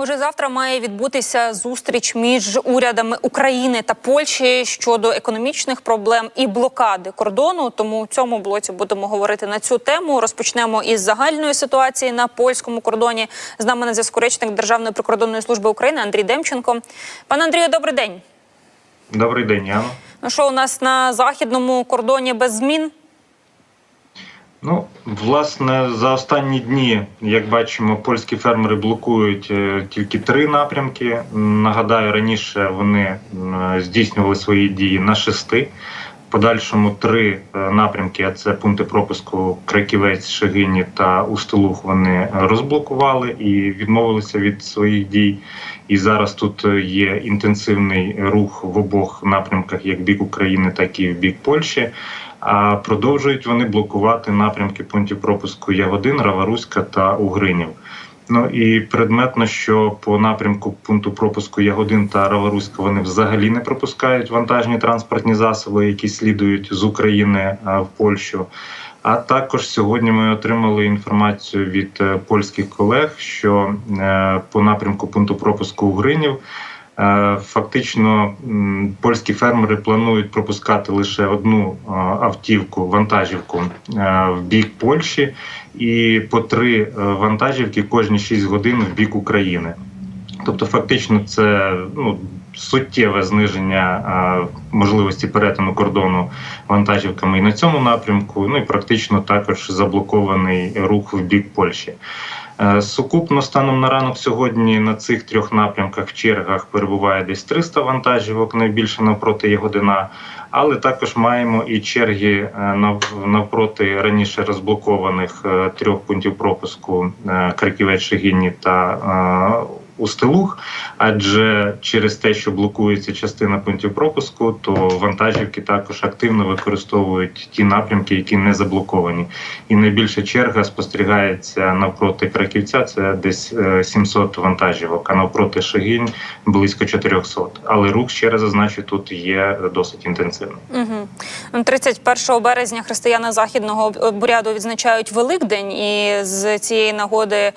Уже завтра має відбутися зустріч між урядами України та Польщі щодо економічних проблем і блокади кордону. Тому в цьому блоці будемо говорити на цю тему. Розпочнемо із загальної ситуації на польському кордоні. З нами на зв'язку речник Державної прикордонної служби України Андрій Демченко. Пане Андрію, добрий день. Добрий день, Яно. Ну що у нас на західному кордоні без змін? Ну, власне, за останні дні, як бачимо, польські фермери блокують е, тільки три напрямки. Нагадаю, раніше вони е, здійснювали свої дії на шести. Подальшому три е, напрямки, а це пункти пропуску Краківець, Шегині та Устилух. Вони розблокували і відмовилися від своїх дій. І зараз тут є інтенсивний рух в обох напрямках, як бік України, так і в бік Польщі. А продовжують вони блокувати напрямки пунктів пропуску Ягодин, Раваруська та Угринів. Ну і предметно, що по напрямку пункту пропуску Ягодин та Раваруська вони взагалі не пропускають вантажні транспортні засоби, які слідують з України в Польщу. А також сьогодні ми отримали інформацію від е, польських колег, що е, по напрямку пункту пропуску Угринів Е, Фактично, польські фермери планують пропускати лише одну е, автівку, вантажівку е, в бік Польщі, і по три е, вантажівки кожні 6 годин в бік України. Тобто, фактично, це ну, суттєве зниження е, можливості перетину кордону вантажівками і на цьому напрямку. Ну і практично також заблокований рух в бік Польщі. Е, Сукупно станом на ранок сьогодні на цих трьох напрямках в чергах перебуває десь 300 вантажівок, найбільше навпроти Ягодина. Але також маємо і черги е, навпроти раніше розблокованих е, трьох пунктів пропуску Краківець, Шегині та е, Устилух. Адже через те, що блокується частина пунктів пропуску, то вантажівки також активно використовують ті напрямки, які не заблоковані. І найбільша черга спостерігається навпроти Краківця. Це десь е, 700 вантажівок, а навпроти Шегинь близько 400. Але рух ще раз зазначу, тут є досить інтенсивний. Угу. 31 березня християни західного обряду відзначають Великдень, і з цієї нагоди е,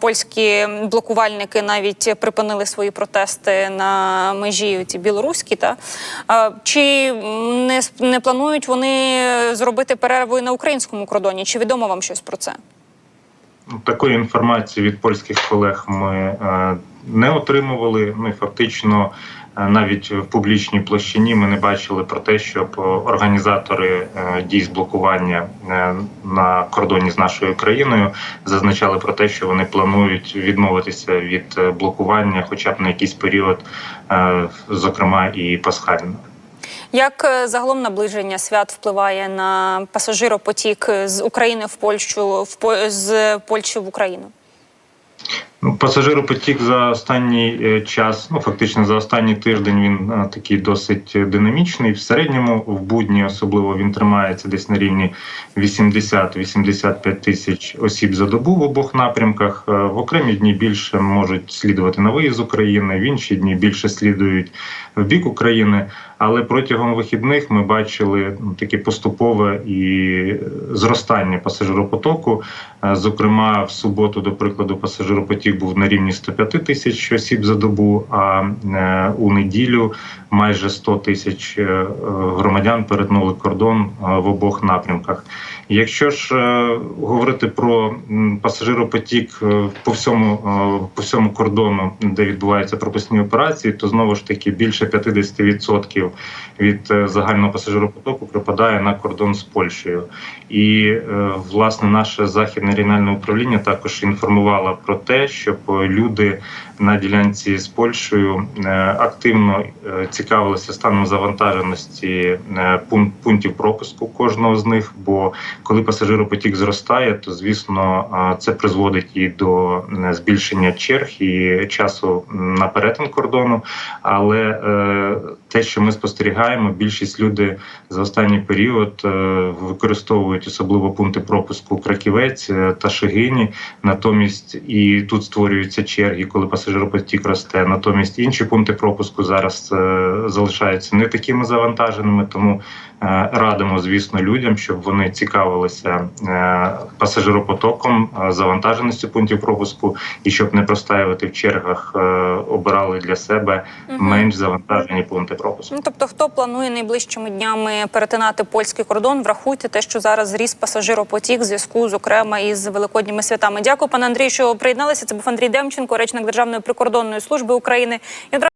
польські блокувальники навіть припинили свої протести на межі ці білоруські. Та чи не, не планують вони зробити перерву і на українському кордоні? Чи відомо вам щось про це? Такої інформації від польських колег ми е, не отримували. Ну і фактично, навіть в публічній площині ми не бачили про те, щоб е, організатори е, дій з блокування е, на кордоні з нашою країною зазначали про те, що вони планують відмовитися від е, блокування, хоча б на якийсь період, е, зокрема і пасхального. Як е, загалом наближення свят впливає на пасажиропотік з України в Польщу, в з Польщі в Україну? Ну, пасажиропотік за останній е, час, ну фактично за останній тиждень, він е, такий досить динамічний. В середньому в будні особливо він тримається десь на рівні 80-85 тисяч осіб за добу в обох напрямках. Е, В окремі дні більше можуть слідувати на виїзд з України, в інші дні більше слідують в бік України. Але протягом вихідних ми бачили ну, таке поступове і зростання пасажиропотоку. Зокрема, в суботу, до прикладу, пасажиропотік був на рівні 105 тисяч осіб за добу. А е, у неділю майже 100 тисяч е, громадян перетнули кордон е, в обох напрямках. Якщо ж говорити про пасажиропотік по всьому по всьому кордону, де відбуваються пропускні операції, то знову ж таки більше 50% від загального пасажиропотоку припадає на кордон з Польщею. І власне наше західне регіональне управління також інформувало про те, щоб е, люди на ділянці з Польщею е, активно е, цікавилися станом завантаженості е, пунктів пропуску кожного з них. Бо коли пасажиропотік зростає, то звісно це призводить і до збільшення черг і часу на перетин кордону. Але те, що ми спостерігаємо, більшість люди за останній період використовують особливо пункти пропуску Краківець та Шегині. Натомість і тут створюються черги, коли пасажиропотік росте. Натомість інші пункти пропуску зараз е, залишаються не такими завантаженими. Тому Радимо, звісно, людям, щоб вони цікавилися е, пасажиропотоком, е, завантаженістю пунктів пропуску, і щоб не простаювати в чергах, е, обирали для себе менш завантажені пункти пропуску. Ну, тобто, хто планує найближчими днями перетинати польський кордон, врахуйте те, що зараз зріс пасажиропотік в зв'язку, зокрема, із великодніми святами. Дякую, пане Андрій, що приєдналися. Це був Андрій Демченко, речник Державної прикордонної служби України.